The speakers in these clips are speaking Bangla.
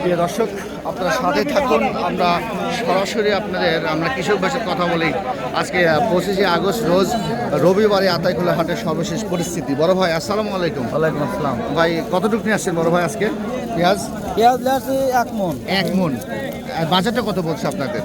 প্রিয় দর্শক আপনারা সাথে থাকুন। আমরা সরাসরি আপনাদের আমরা কৃষক ভাষার কথা বলি। আজকে পঁচিশে আগস্ট রোজ রবিবারে আতাইকুলা হাটের সর্বশেষ পরিস্থিতি। বড় ভাই আসসালামু আলাইকুম। ওয়ালাইকুম আসসালাম। ভাই কতটুকু নিয়ে আসছেন বড় ভাই আজকে? পেঁয়াজ? পেঁয়াজ এক মন। এক মন। বাজারটা কত বলছে আপনাদের?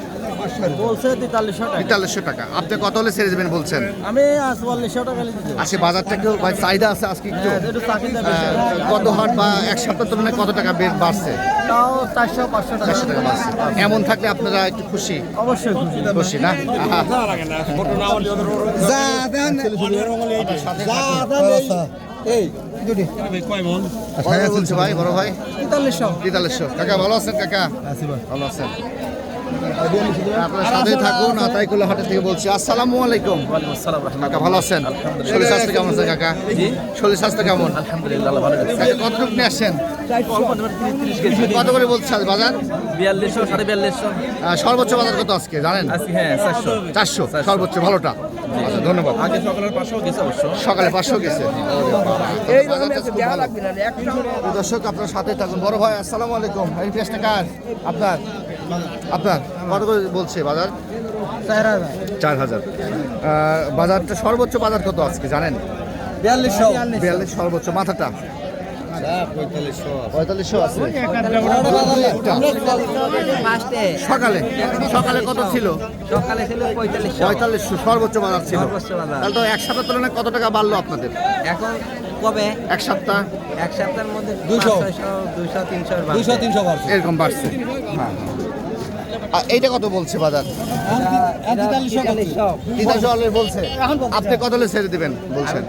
বলছে তেতাল্লিশশো টাকা। তেতাল্লিশশো টাকা। আপনি কত হলে ছেড়ে দেবেন বলছেন? আমি চুয়াল্লিশশো টাকা আজকে বাজারটা একটু ভাই চাহিদা আছে আজকে একটু? আহ, গত হাট বা এক সপ্তাহ তুলনায় কত টাকা বেড় বাড়ছে? তাও চারশো পাঁচশো টাকা। চারশো টাকা বাড়ছে। এমন থাকলে আপনারা একটু খুশি? অবশ্যই খুশি। না। এই ভাই বড় ভাই তেতাল্লিশশো। তেতাল্লিশশো। কাকা ভালো আছেন কাকা? ভালো আছেন। আপনার সাথে থাকুন আতাইকুল্লা হাটের থেকে বলছি। আসসালামু আলাইকুম। কাকা ভালো আছেন? শরীর স্বাস্থ্য কেমন আছে কাকা? শরীর স্বাস্থ্য কেমন? আলহামদুলিল্লাহ ভালো কাকা কতটুকু নিয়ে আসছেন? কত করে বলছে আজ বাজার? বিয়াল্লিশশো সাড়ে বিয়াল্লিশশো। সর্বোচ্চ বাজার কত আজকে জানেন? হ্যাঁ চারশো। চারশো সর্বোচ্চ ভালোটা। আচ্ছা ধন্যবাদ। আগে সকালের পাঁচশো গেছে অবশ্য। সকালে পাঁচশো গেছে। দর্শক আপনার সাথে থাকুন। বড় ভাই আসসালামু আলাইকুম। এই পেঁয়াজটা কার? আপনার? আপনার কত করে বলছে বাজার? চার হাজার। চার হাজার। বাজারটা সর্বোচ্চ বাজার কত আজকে জানেন? বিয়াল্লিশ বিয়াল্লিশ সর্বোচ্চ। মাথাটা? পঁয়তাল্লিশশো আছে। সকালে সকালে কত ছিল? সকালে ছিল পঁয়তাল্লিশশো। সর্বোচ্চ বাজার ছিল। তাহলে তো এক সপ্তাহ তুলনায় কত টাকা বাড়লো আপনাদের? এখন কবে? এক সপ্তাহ? এক সপ্তাহের মধ্যে দুশো। দুইশো তিনশো দুইশো তিনশো এরকম বাড়ছে। হ্যাঁ। এইটা কত বলছে বাজার? তিতাশো বলছে। আপনি কত হলে ছেড়ে দিবেন? বলছেন।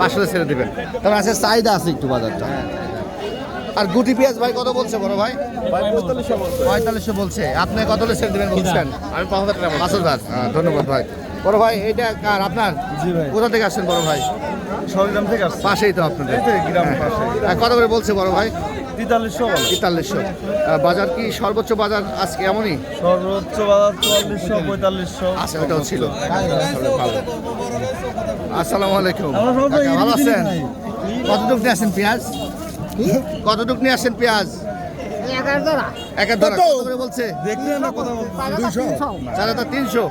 পাঁচশো ছেড়ে দিবেন। তবে আছে চাহিদা আছে একটু বাজারটা। আর গুটি পেঁয়াজ ভাই কত বলছে বড় ভাই? পঁয়তাল্লিশশো বলছে। আপনি কত হলে ছেড়ে দেবেন বলছেন? আমি পাঁচ হাজার টাকা পাঁচ হাজার। ধন্যবাদ ভাই। বড় ভাই এইটা কার? আপনার? জি ভাই। কোথা থেকে আসছেন বড় ভাই? সরগ্রাম থেকে পাশেই তো আপনাদের। এই গ্রাম হ্যাঁ। পাশে। কত করে বলছে বড় ভাই? তেতাল্লিশশো তেতাল্লিশশো। বাজার কি সর্বোচ্চ বাজার আজকে এমনই? সর্বোচ্চ বাজার চুয়াল্লিশশো পঁয়তাল্লিশশো। আচ্ছা ওটাও ছিল। আসসালামু আলাইকুম। ভালো আছেন। কতটুক নিয়ে আসেন পেঁয়াজ? কতটুক নিয়ে আসেন পেঁয়াজ? একের ধরা কত? করে বলছে? দেখলেন না কথা দুইশো? চার হাজার তিনশো।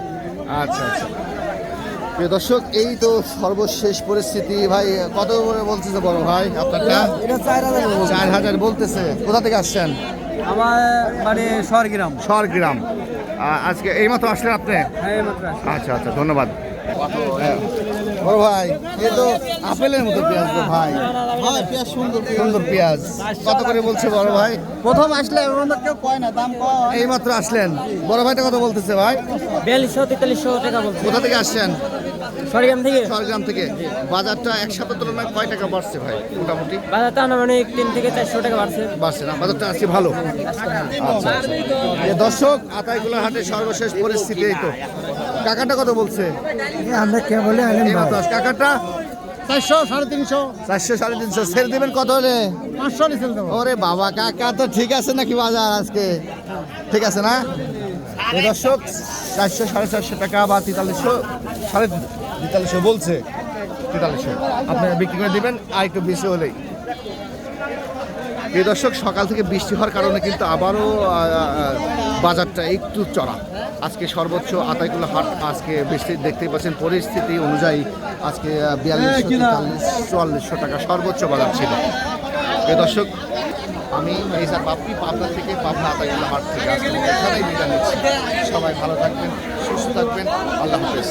আচ্ছা আচ্ছা। প্রিয় দর্শক এই তো সর্বশেষ পরিস্থিতি। ভাই কত করে বলতেছে বড় ভাই আপনারটা? চার হাজার বলতেছে। কোথা থেকে আসছেন? আমার মানে সরগ্রাম। সরগ্রাম। আজকে এইমাত্র আসলেন আপনি? হ্যাঁ আচ্ছা আচ্ছা ধন্যবাদ। ভাই এ তো আপেলের মতো পেঁয়াজ তো ভাই। পেঁয়াজ সুন্দর সুন্দর পেঁয়াজ। কত করে বলছে বড় ভাই? প্রথম আসলে এখন তো কেউ কয় না দাম কয়। এইমাত্র আসলেন। বড় ভাইটা কত বলতেছে ভাই? বিয়াল্লিশশো তেতাল্লিশশো টাকা বলছে। কোথা থেকে আসছেন? সরিগ্রাম থেকে। ঝড়গ্রাম থেকে। বাজারটা এক সপ্তাহ তুলনায় কয় টাকা বাড়ছে ভাই মোটামুটি? বাজারটা আনুমানিক তিন থেকে চারশো টাকা বাড়ছে। বাড়ছে না বাজারটা আজকে ভালো। আচ্ছা আচ্ছা। দর্শক আতাইগুলা হাটের সর্বশেষ পরিস্থিতি এই তো। কাকাটা কত বলছে? আমরা কে বলে কাকাটা? চারশো সাড়ে তিনশো। চারশো সাড়ে তিনশো। ছেড়ে দেবেন কত হলে? পাঁচশো নিচে দেবো। ওরে বাবা কাকা তো ঠিক আছে নাকি বাজার আজকে? ঠিক আছে না? দর্শক চারশো সাড়ে চারশো টাকা বা তেতাল্লিশশো সাড়ে তেতাল্লিশশো বলছে। তেতাল্লিশশো। আপনি বিক্রি করে দিবেন আর একটু বেশি হলেই। এই দর্শক সকাল থেকে বৃষ্টি হওয়ার কারণে কিন্তু আবারও বাজারটা একটু চড়া। আজকে সর্বোচ্চ আতাইকুল্লা হাট আজকে বেশি দেখতেই পাচ্ছেন। পরিস্থিতি অনুযায়ী আজকে বিয়াল্লিশ চুয়াল্লিশশো টাকা সর্বোচ্চ বাজার ছিল। এ দর্শক, আমি এই স্যার বাপ্পি, পাবনা থেকে পাবনা আতাইকুল্লা হাট থেকে আজকে এখানেই বিদায় নিচ্ছি। সবাই ভালো থাকবেন, সুস্থ থাকবেন। আল্লাহ হাফেজ।